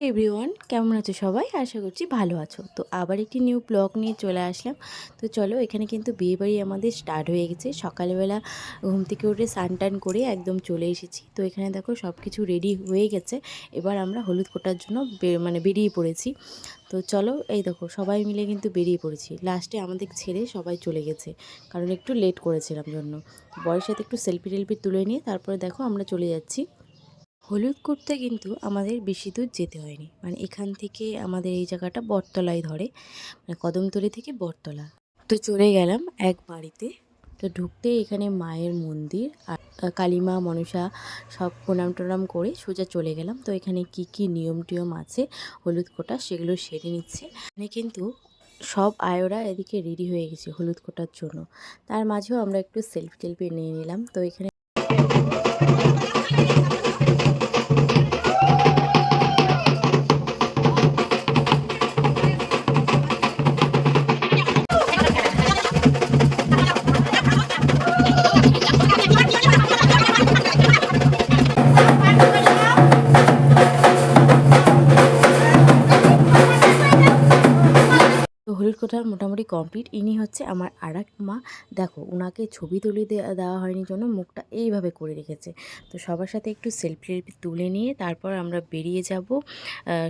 Everyone, কেমন আছো সবাই? আশা করছি ভালো আছো। তো আবার একটি নিউ ব্লগ নিয়ে চলে আসলাম। তো চলো, এখানে কিন্তু বিয়েবাড়ি আমাদের স্টার্ট হয়ে গেছে। সকালবেলা ঘুম থেকে উঠে স্নান টান করে একদম চলে এসেছি। তো এখানে দেখো সব কিছু রেডি হয়ে গেছে। এবার আমরা হলুদ কোটার জন্য মানে বেরিয়ে পড়েছি। তো চলো, এই দেখো সবাই মিলে কিন্তু বেরিয়ে পড়েছি। লাস্টে আমাদের ছেড়ে সবাই চলে গেছে। কারণ একটু লেট করেছিলাম জন্য। বয়ের সাথে একটু সেলফি টেলফি তুলে নিয়ে তারপরে দেখো আমরা চলে যাচ্ছি। হলুদ করতে কিন্তু আমাদের বেশি দূর যেতে হয়নি। মানে এখান থেকে আমাদের এই জায়গাটা বটতলায় ধরে। মানে কদমতলি থেকে বটতলা। তো চলে গেলাম এক বাড়িতে। তো ঢুকতে এখানে মায়ের মন্দির আর কালীমা, মনসা সব প্রণাম টনাম করে সোজা চলে গেলাম। তো এখানে কি কি নিয়ম টিয়ম আছে, হলুদ কোটা সেগুলো সেরে নিচ্ছে। এখানে কিন্তু সব আয়োরা এদিকে রেডি হয়ে গেছে হলুদ কোটার জন্য। তার মাঝেও আমরা একটু সেলফি টেলফি নিয়ে নিলাম। তো এখানে কমপ্লিট ইনি হচ্ছে আমার আর মা। দেখো ওনাকে ছবি তুলে দেওয়া হয়নি জন্য মুখটা এইভাবে করে রেখেছে। তো সবার সাথে একটু সেলফি তুলে নিয়ে তারপর আমরা বেরিয়ে যাব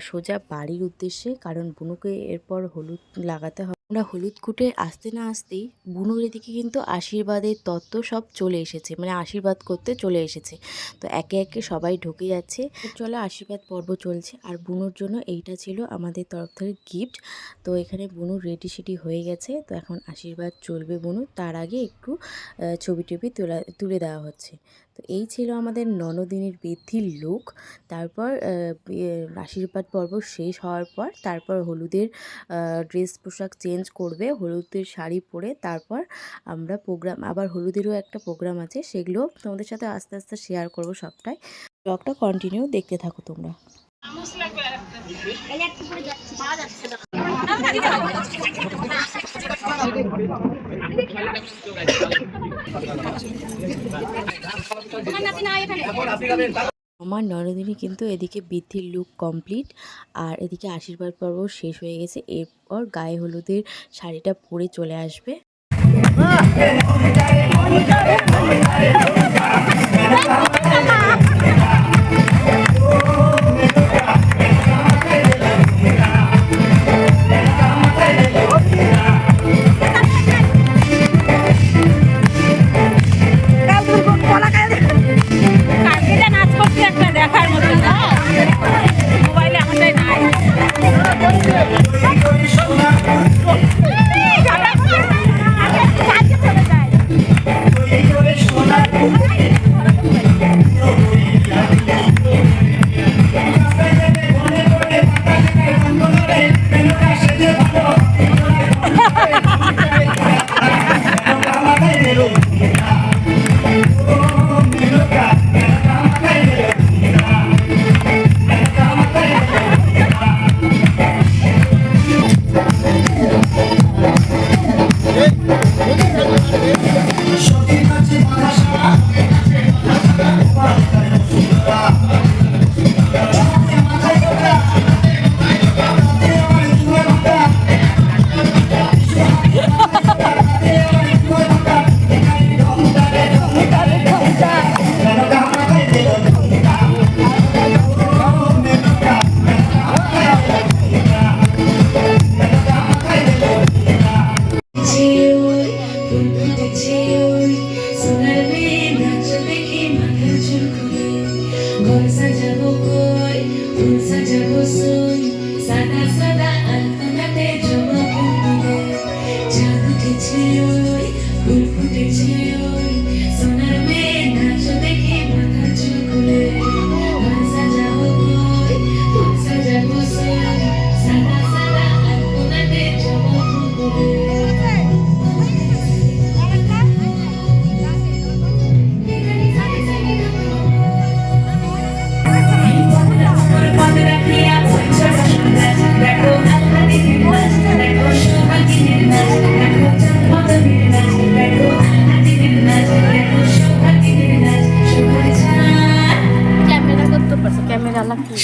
সোজা বাড়ির উদ্দেশ্যে। কারণ বুনুকে এরপর হলুদ লাগাতে হবে। আমরা হলুদ কুটে আসতে না আসতেই বুনুর এদিকে কিন্তু আশীর্বাদের তত্ত্ব সব চলে এসেছে মানে আশীর্বাদ করতে চলে এসেছে। তো একে একে সবাই ঢুকে যাচ্ছে। চলো আশীর্বাদ পর্ব চলছে। আর বুনুর জন্য এইটা ছিল আমাদের তরফ থেকে গিফট। তো এখানে বুনু রেডি সেডি হয়ে গেছে। তো এখন আশীর্বাদ চলবে বুনু তার আগে একটু ছবি টবি তোলা, তুলে দেওয়া হচ্ছে। তো এই ছিল আমাদের ননদিনের বৃদ্ধির লুক। তারপর আশীর্বাদ পর্ব শেষ হওয়ার পর তারপর হলুদের ড্রেস পোশাক চেঞ্জ করবে, হলুদের শাড়ি পরে তারপর আমরা প্রোগ্রাম আবার হলুদেরও একটা প্রোগ্রাম আছে, সেগুলো তোমাদের সাথে আস্তে আস্তে শেয়ার করব সবটাই। ব্লগটা কন্টিনিউ দেখতে থাকো তোমরা। আমার নরদিনী কিন্তু এদিকে বৃদ্ধির লুক কমপ্লিট আর এদিকে আশীর্বাদ পর্ব শেষ হয়ে গেছে। এরপর গায়ে হলুদের শাড়িটা পরে চলে আসবে।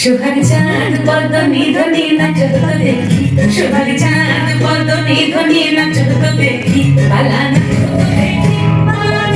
শোভার চাঁদ পদ নিধনে নাচো তো দেখি শোভার চাঁদ পদ নিধনে নাচো তো দেখি পালা নাচো তো দেখি পালা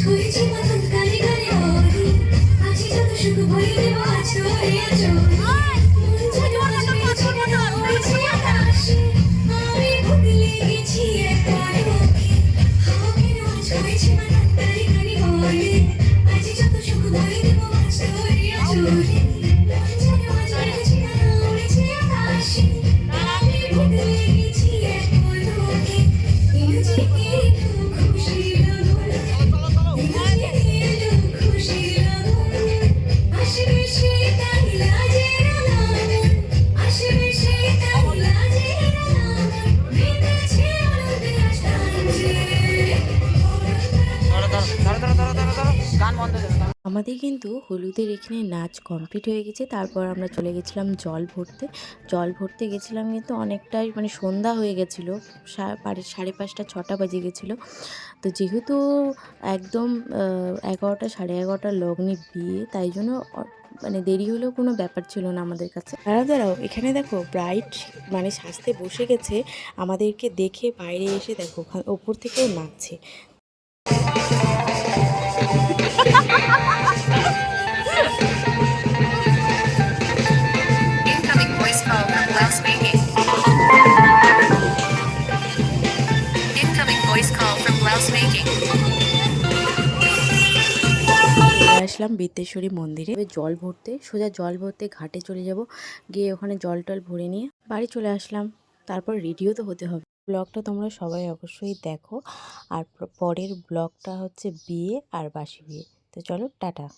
ছুঁয়েছি মতন কানে কানে হরি আছি যত Thank you. আমাদের কিন্তু হলুদের এখানে নাচ কমপ্লিট হয়ে গেছে। তারপর আমরা চলে গেছিলাম জল ভরতে। জল ভরতে গেছিলাম কিন্তু অনেকটাই মানে সন্ধ্যা হয়ে গেছিল। সাড়ে পাঁচটা, ছটা বাজে গেছিল। তো যেহেতু একদম এগারোটা, সাড়ে এগারোটা লগ্নে বিয়ে, তাই জন্য মানে দেরি হলেও কোনো ব্যাপার ছিল না আমাদের কাছে। দাঁড়াও দাঁড়াও, এখানে দেখো ব্রাইট মানে সাজতে বসে গেছে। আমাদেরকে দেখে বাইরে এসে দেখো ওপর থেকেও নাচছে। আসলাম বিদ্যেশ্বরী মন্দিরে। জল ভরতে, সোজা জল ভরতে ঘাটে চলে যাব। গিয়ে ওখানে জল টল ভরে নিয়ে বাড়ি চলে আসলাম। তারপর রেডিও তো হতে হবে। ব্লগটা তোমরা সবাই অবশ্যই দেখো। আর পরের ব্লগটা হচ্ছে বিয়ে আর বাসি বিয়ে। তো চলো টাটা।